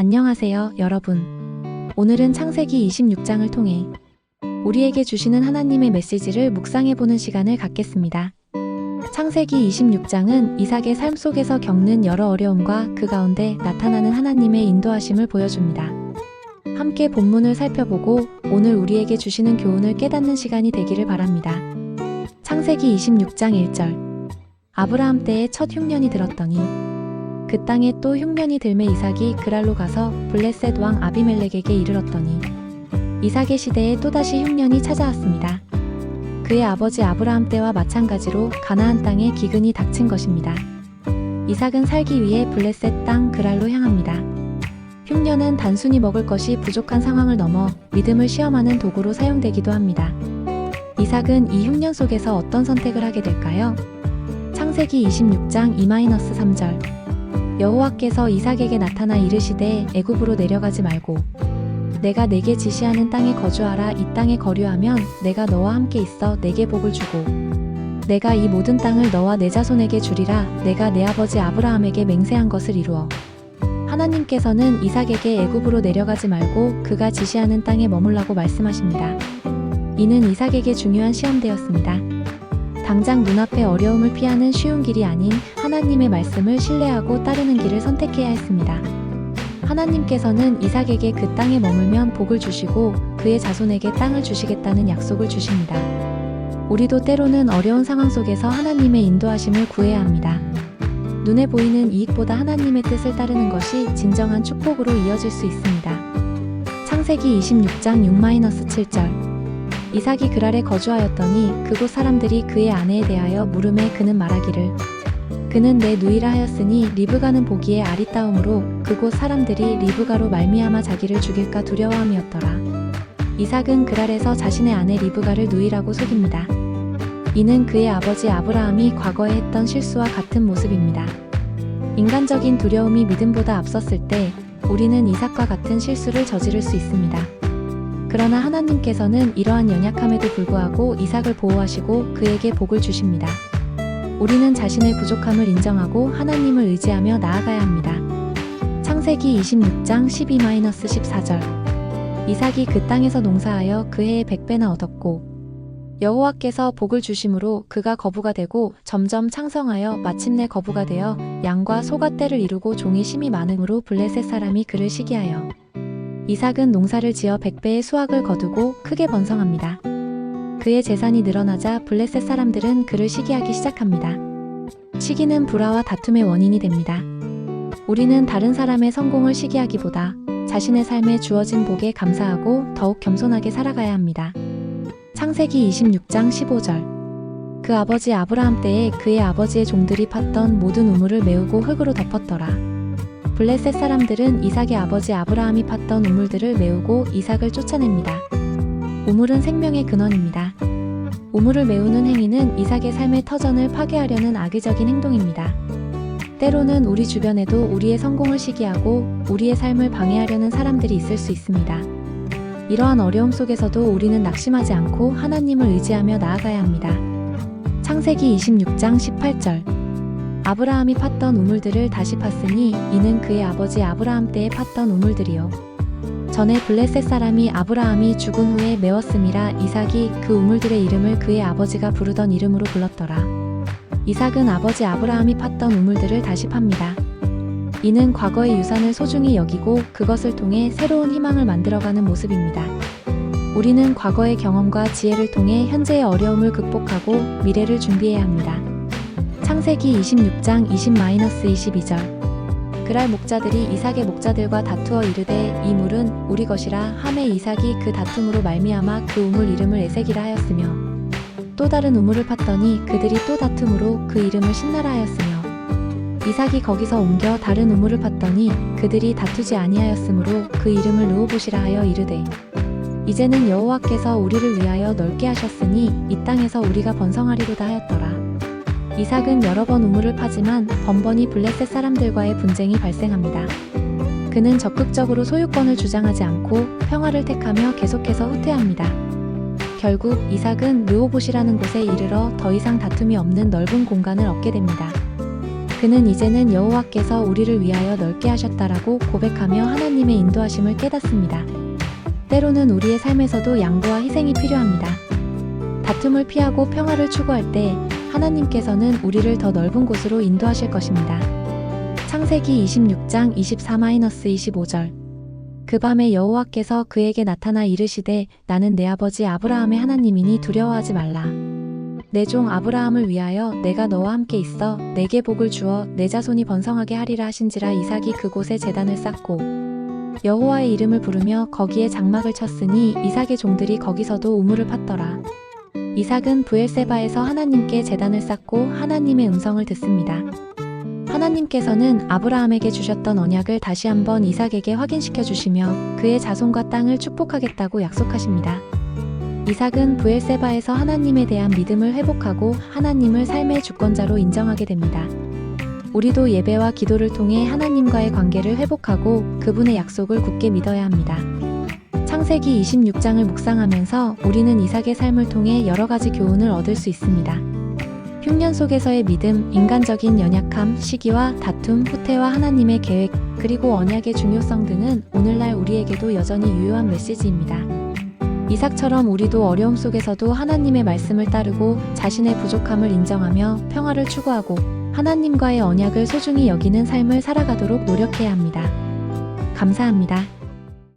안녕하세요, 여러분. 오늘은 창세기 26장을 통해 우리에게 주시는 하나님의 메시지를 묵상해보는 시간을 갖겠습니다. 창세기 26장은 이삭의 삶 속에서 겪는 여러 어려움과 그 가운데 나타나는 하나님의 인도하심을 보여줍니다. 함께 본문을 살펴보고 오늘 우리에게 주시는 교훈을 깨닫는 시간이 되기를 바랍니다. 창세기 26장 1절 아브라함 때에 첫 흉년이 들었더니 그 땅에 또 흉년이 들매 이삭이 그랄로 가서 블레셋 왕 아비멜렉에게 이르렀더니 이삭의 시대에 또다시 흉년이 찾아왔습니다. 그의 아버지 아브라함 때와 마찬가지로 가나안 땅에 기근이 닥친 것입니다. 이삭은 살기 위해 블레셋 땅 그랄로 향합니다. 흉년은 단순히 먹을 것이 부족한 상황을 넘어 믿음을 시험하는 도구로 사용되기도 합니다. 이삭은 이 흉년 속에서 어떤 선택을 하게 될까요? 창세기 26장 2-3절 여호와께서 이삭에게 나타나 이르시되 애굽으로 내려가지 말고 내가 내게 지시하는 땅에 거주하라 이 땅에 거류하면 내가 너와 함께 있어 내게 복을 주고 내가 이 모든 땅을 너와 내 자손에게 주리라 내가 내 아버지 아브라함에게 맹세한 것을 이루어 하나님께서는 이삭에게 애굽으로 내려가지 말고 그가 지시하는 땅에 머물라고 말씀하십니다. 이는 이삭에게 중요한 시험대였습니다. 당장 눈앞의 어려움을 피하는 쉬운 길이 아닌 하나님의 말씀을 신뢰하고 따르는 길을 선택해야 했습니다. 하나님께서는 이삭에게 그 땅에 머물면 복을 주시고 그의 자손에게 땅을 주시겠다는 약속을 주십니다. 우리도 때로는 어려운 상황 속에서 하나님의 인도하심을 구해야 합니다. 눈에 보이는 이익보다 하나님의 뜻을 따르는 것이 진정한 축복으로 이어질 수 있습니다. 창세기 26장 6-7절 이삭이 그랄에 거주하였더니 그곳 사람들이 그의 아내에 대하여 물음에 그는 말하기를 그는 내 누이라 하였으니 리브가는 보기에 아리따움으로 그곳 사람들이 리브가로 말미암아 자기를 죽일까 두려워함이었더라. 이삭은 그랄에서 자신의 아내 리브가를 누이라고 속입니다. 이는 그의 아버지 아브라함이 과거에 했던 실수와 같은 모습입니다. 인간적인 두려움이 믿음보다 앞섰을 때 우리는 이삭과 같은 실수를 저지를 수 있습니다. 그러나 하나님께서는 이러한 연약함에도 불구하고 이삭을 보호하시고 그에게 복을 주십니다. 우리는 자신의 부족함을 인정하고 하나님을 의지하며 나아가야 합니다. 창세기 26장 12-14절 이삭이 그 땅에서 농사하여 그 해에 백배나 얻었고 여호와께서 복을 주심으로 그가 거부가 되고 점점 창성하여 마침내 거부가 되어 양과 소가 떼를 이루고 종이 심이 많음으로 블레셋 사람이 그를 시기하여 이삭은 농사를 지어 백배의 수확을 거두고 크게 번성합니다. 그의 재산이 늘어나자 블레셋 사람들은 그를 시기하기 시작합니다. 시기는 불화와 다툼의 원인이 됩니다. 우리는 다른 사람의 성공을 시기하기보다 자신의 삶에 주어진 복에 감사하고 더욱 겸손하게 살아가야 합니다. 창세기 26장 15절 그 아버지 아브라함 때에 그의 아버지의 종들이 팠던 모든 우물을 메우고 흙으로 덮었더라. 블레셋 사람들은 이삭의 아버지 아브라함이 팠던 우물들을 메우고 이삭을 쫓아냅니다. 우물은 생명의 근원입니다. 우물을 메우는 행위는 이삭의 삶의 터전을 파괴하려는 악의적인 행동입니다. 때로는 우리 주변에도 우리의 성공을 시기하고 우리의 삶을 방해하려는 사람들이 있을 수 있습니다. 이러한 어려움 속에서도 우리는 낙심하지 않고 하나님을 의지하며 나아가야 합니다. 창세기 26장 18절 아브라함이 팠던 우물들을 다시 팠으니 이는 그의 아버지 아브라함 때에 팠던 우물들이요. 전에 블레셋 사람이 아브라함이 죽은 후에 메웠음이라 이삭이 그 우물들의 이름을 그의 아버지가 부르던 이름으로 불렀더라. 이삭은 아버지 아브라함이 팠던 우물들을 다시 팝니다. 이는 과거의 유산을 소중히 여기고 그것을 통해 새로운 희망을 만들어가는 모습입니다. 우리는 과거의 경험과 지혜를 통해 현재의 어려움을 극복하고 미래를 준비해야 합니다. 창세기 26장 20-22절 그랄 목자들이 이삭의 목자들과 다투어 이르되 이 물은 우리 것이라 함에 이삭이 그 다툼으로 말미암아 그 우물 이름을 에색이라 하였으며 또 다른 우물을 팠더니 그들이 또 다툼으로 그 이름을 신나라 하였으며 이삭이 거기서 옮겨 다른 우물을 팠더니 그들이 다투지 아니하였으므로 그 이름을 르호봇이라 하여 이르되 이제는 여호와께서 우리를 위하여 넓게 하셨으니 이 땅에서 우리가 번성하리로다 하였더라. 이삭은 여러 번 우물을 파지만 번번이 블레셋 사람들과의 분쟁이 발생합니다. 그는 적극적으로 소유권을 주장하지 않고 평화를 택하며 계속해서 후퇴합니다. 결국 이삭은 르호봇이라는 곳에 이르러 더 이상 다툼이 없는 넓은 공간을 얻게 됩니다. 그는 이제는 여호와께서 우리를 위하여 넓게 하셨다라고 고백하며 하나님의 인도하심을 깨닫습니다. 때로는 우리의 삶에서도 양보와 희생이 필요합니다. 다툼을 피하고 평화를 추구할 때 하나님께서는 우리를 더 넓은 곳으로 인도하실 것입니다. 창세기 26장 24-25절 그 밤에 여호와께서 그에게 나타나 이르시되 나는 내 아버지 아브라함의 하나님이니 두려워하지 말라. 내 종 아브라함을 위하여 내가 너와 함께 있어 내게 복을 주어 내 자손이 번성하게 하리라 하신지라 이삭이 그곳에 제단을 쌓고 여호와의 이름을 부르며 거기에 장막을 쳤으니 이삭의 종들이 거기서도 우물을 팠더라. 이삭은 부엘세바에서 하나님께 제단을 쌓고 하나님의 음성을 듣습니다. 하나님께서는 아브라함에게 주셨던 언약을 다시 한번 이삭에게 확인시켜 주시며 그의 자손과 땅을 축복하겠다고 약속하십니다. 이삭은 부엘세바에서 하나님에 대한 믿음을 회복하고 하나님을 삶의 주권자로 인정하게 됩니다. 우리도 예배와 기도를 통해 하나님과의 관계를 회복하고 그분의 약속을 굳게 믿어야 합니다. 창세기 26장을 묵상하면서 우리는 이삭의 삶을 통해 여러 가지 교훈을 얻을 수 있습니다. 흉년 속에서의 믿음, 인간적인 연약함, 시기와 다툼, 후퇴와 하나님의 계획, 그리고 언약의 중요성 등은 오늘날 우리에게도 여전히 유효한 메시지입니다. 이삭처럼 우리도 어려움 속에서도 하나님의 말씀을 따르고 자신의 부족함을 인정하며 평화를 추구하고 하나님과의 언약을 소중히 여기는 삶을 살아가도록 노력해야 합니다. 감사합니다.